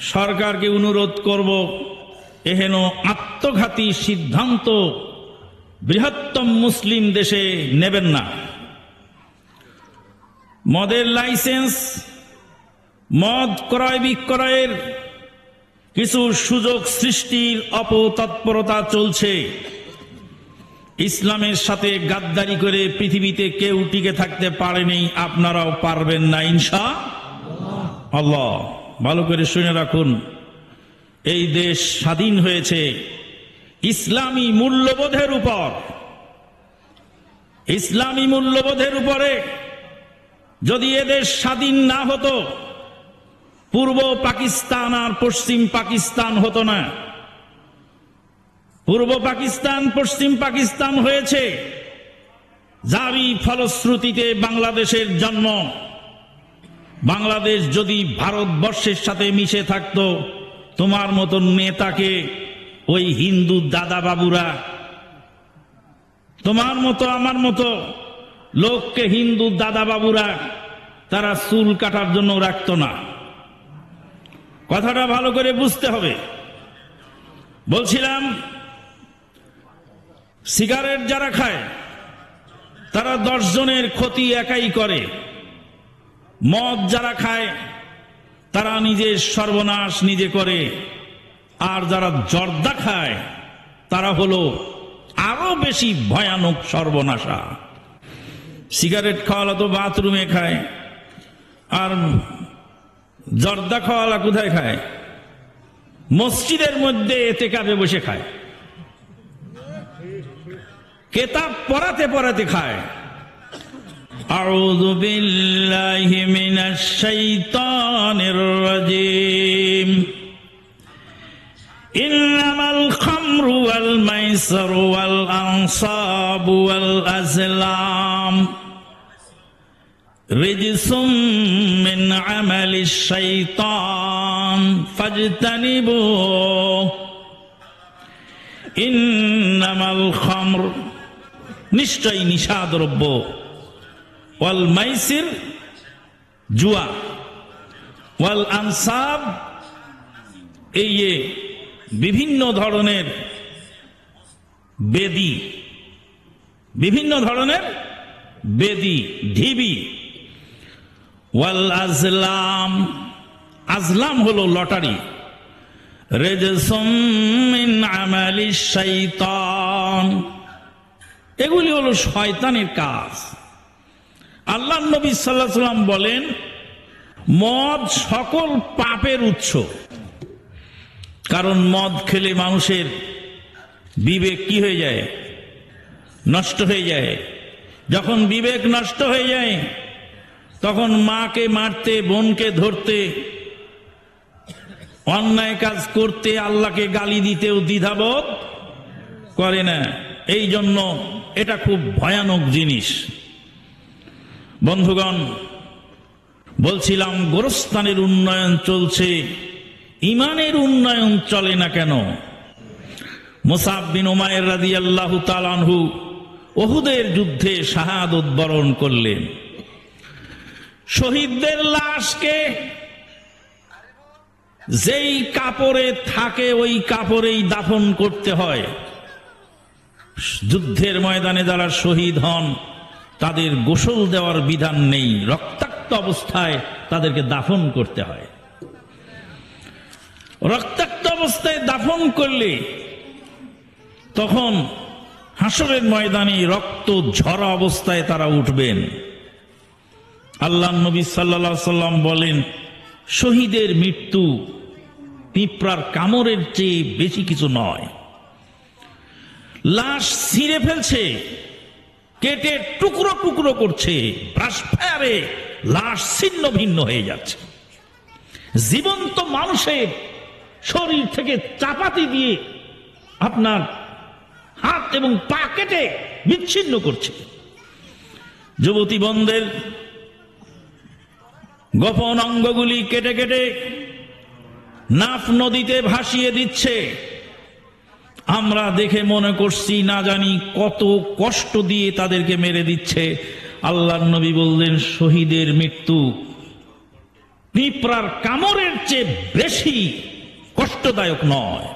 সরকারকে অনুরোধ করব, এহেন আত্মঘাতী সিদ্ধান্ত বৃহত্তম মুসলিম দেশে নেবেন না। মদের লাইসেন্স, মদ ক্রয় বিক্রয়ের কিছু সুযোগ সৃষ্টির অপতৎপরতা চলছে। ইসলামের সাথে গাদ্দারি করে পৃথিবীতে কেউ টিকে থাকতে পারেনি আপনারাও পারবেন না, ইনশা আল্লাহ। ভালো করে শুনে রাখুন, এই দেশ স্বাধীন হয়েছে ইসলামী মূল্যবোধের উপর। ইসলামী মূল্যবোধের উপরে যদি এদেশ স্বাধীন না হতো, পূর্ব পাকিস্তান আর পশ্চিম পাকিস্তান হতো না। পূর্ব পাকিস্তান, পশ্চিম পাকিস্তান হয়েছে। যারই ফলশ্রুতিতে বাংলাদেশের জন্ম, বাংলাদেশ যদি ভারতবর্ষের সাথে মিশে থাকতো, তোমার মতন নেতাকে ওই হিন্দু দাদা বাবুরা তোমার মতো, আমার মতো লোককে হিন্দু দাদা বাবুরা তারা চুল কাটার জন্য রাখতো না। কথাটা ভালো করে বুঝতে হবে। বলছিলাম সিগারেট যারা খায়, তারা দশ জনের ক্ষতি একাই করে। মদ যারা খায়, তারা নিজের সর্বনাশ নিজে করে। আর যারা জর্দা খায়, তারা হলো আরও বেশি ভয়ানক সর্বনাশা। সিগারেট খাওয়ালা তো বাথরুমে খায়, আর জর্দা খাওয়ালা কোথায় খায়? মসজিদের মধ্যে এতে কাপে বসে খায়। কেতাব পড়াতে পড়াতে খায় أعوذ بالله من الشيطان الرجيم إنما الخمر والميسر والأنصاب والأزلام رجس من عمل الشيطان فاجتنبوه إنما الخمر নিশ্চয়ই নিষাদ্রব্য ওয়াল মাইসির জুয়া। ওয়াল আনসাব, এই বিভিন্ন ধরনের বেদি। বিভিন্ন ধরনের বেদি, ঢিবি। ওয়াল আজলাম আজলাম হলো লটারি। রেজসম আমালি শাইতান। এগুলি হলো শয়তানের কাজ। আল্লাহ নবী সাল্লাহ সাল্লাম বলেন, মদ সকল পাপের উৎস। কারণ মদ খেলে মানুষের বিবেক কি হয়ে যায়? নষ্ট হয়ে যায়। যখন বিবেক নষ্ট হয়ে যায়, তখন মাকে মারতে, বোনকে ধরতে, অন্যায় কাজ করতে, আল্লাহকে গালি দিতেও দ্বিধাবোধ করে না। এই জন্য এটা খুব ভয়ানক জিনিস। বন্ধুগণ, বলছিলাম, গোরস্থানের উন্নয়ন চলছে, ইমানের উন্নয়ন চলে না কেন? মোসাব বিন ওমায়ের রাজি আল্লাহ তালানহু ওহুদের যুদ্ধে শাহাদত বরণ করলেন। শহীদদের লাশকে যেই কাপড়ে থাকে, ওই কাপড়েই দাফন করতে হয়। যুদ্ধের ময়দানে যারা শহীদ হন, তাদের গোসল দেওয়ার বিধান নেই। রক্তাক্ত অবস্থায় তাদেরকে দাফন করতে হয়। রক্তাক্ত অবস্থায় দাফন করলে তখন হাসরের ময়দানে রক্ত ঝরা অবস্থায় তারা উঠবেন। আল্লাহ নবী সাল্লা সাল্লাম বলেন, শহীদের মৃত্যু পিঁপড়ার কামড়ের চেয়ে বেশি কিছু নয়। লাশ ছিঁড়ে ফেলছে, কেটে টুকরো টুকরো করছে লাশ ছিন্ন ভিন্ন হয়ে যাচ্ছে। জীবন্ত মানুষের শরীর থেকে চাপাতি দিয়ে আপনার হাত এবং পা কেটে বিচ্ছিন্ন করছে। যুবতী বন্ধের গোপন অঙ্গগুলি কেটে কেটে নাফ নদীতে ভাসিয়ে দিচ্ছে। আমরা দেখে মনে করছি, না জানি কত কষ্ট দিয়ে তাদেরকে মেরে দিচ্ছে। আল্লাহ নবী বললেন, শহীদের মৃত্যু পিঁপড়ার কামড়ের চেয়ে বেশি কষ্টদায়ক নয়।